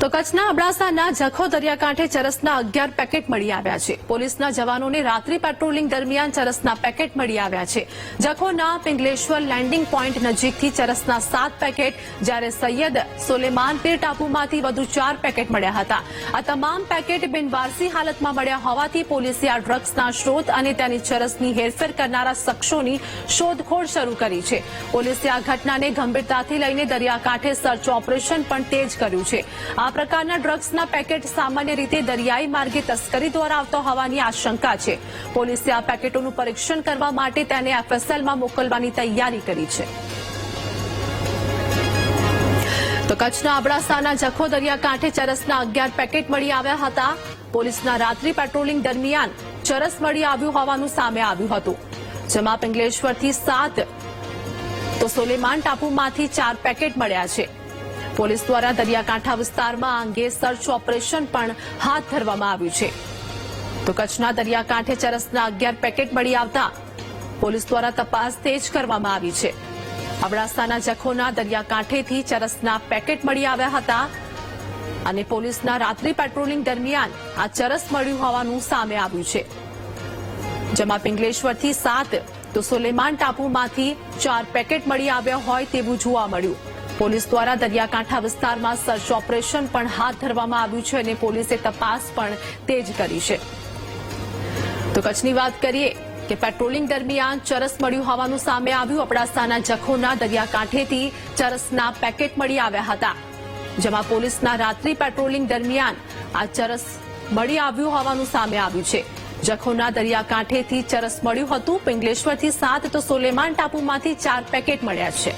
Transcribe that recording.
તો કચ્છના અબડાસાના જખો દરિયાકાંઠે ચરસના અગિયાર પેકેટ મળી આવ્યા છે. પોલીસના જવાનોને રાત્રિ પેટ્રોલિંગ દરમિયાન ચરસના પેકેટ મળી આવ્યા છે. જખોના પિંગલેશ્વર લેન્ડિંગ પોઈન્ટ નજીકથી ચરસના સાત પેકેટ, જ્યારે સૈયદ સોલેમાનપીર ટાપુમાંથી વધુ ચાર પેકેટ મળ્યા હતા. આ તમામ પેકેટ બિનવારસી હાલતમાં મળ્યા હોવાથી પોલીસે આ ડ્રગ્સના સ્ત્રોત અને તેની ચરસની હેરફેર કરનારા શખ્સોની શોધખોળ શરૂ કરી છે. પોલીસે આ ઘટનાને ગંભીરતાથી લઈને દરિયાકાંઠે સર્ચ ઓપરેશન પણ તેજ કર્યું છે. આ પ્રકારના ડ્રગ્સના પેકેટ સામાન્ય રીતે દરિયાઈ માર્ગે તસ્કરી દ્વારા આવતા હોવાની આશંકા છે. પોલીસે આ પેકેટોનું પરીક્ષણ કરવા માટે તેને એફએસએલમાં મોકલવાની તૈયારી કરી છે. તો કચ્છના અબડાસાના જખો દરિયાકાંઠે ચરસના અગિયાર પેકેટ મળી આવ્યા હતા. પોલીસના રાત્રિ પેટ્રોલિંગ દરમિયાન ચરસ મળી આવ્યું હોવાનું સામે આવ્યું હતું. જેમાં પિંગલેશ્વરથી સાત, તો સોલેમાન ટાપુમાંથી ચાર પેકેટ મળ્યા છે. પોલીસ દ્વારા દરિયાકાંઠા વિસ્તારમાં અંગે સર્ચ ઓપરેશન પણ હાથ ધરવામાં આવ્યું છે. તો કચ્છના દરિયાકાંઠે ચરસના અગિયાર પેકેટ મળી આવતા પોલીસ દ્વારા તપાસ તેજ કરવામાં આવી છે. અબડાસાના જખોના દરિયાકાંઠેથી ચરસના પેકેટ મળી આવ્યા હતા અને પોલીસના રાત્રિ પેટ્રોલિંગ દરમિયાન આ ચરસ મળ્યું હોવાનું સામે આવ્યું છે. જેમાં પિંગલેશ્વરથી સાત, તો સોલેમાન ટાપુમાંથી ચાર પેકેટ મળી આવ્યા હોય તેવું જોવા મળ્યું. પોલીસ દ્વારા દરિયાકાંઠા વિસ્તારમાં સર્ચ ઓપરેશન પણ હાથ ધરવામાં આવ્યું છે અને પોલીસે તપાસ પણ તેજ કરી છે. તો કચ્છની વાત કરીએ કે પેટ્રોલિંગ દરમિયાન ચરસ મળ્યું હોવાનું સામે આવ્યું. અબડાસાના જખોના દરિયાકાંઠેથી ચરસના પેકેટ મળી આવ્યા હતા. જેમાં પોલીસના રાત્રિ પેટ્રોલિંગ દરમિયાન આ ચરસ મળી આવ્યું હોવાનું સામે આવ્યું છે. જખોના દરિયાકાંઠેથી ચરસ મળ્યું હતું. પિંગલેશ્વરથી સાત તો સોલેમાન ટાપુમાંથી ચાર પેકેટ મળ્યા છે.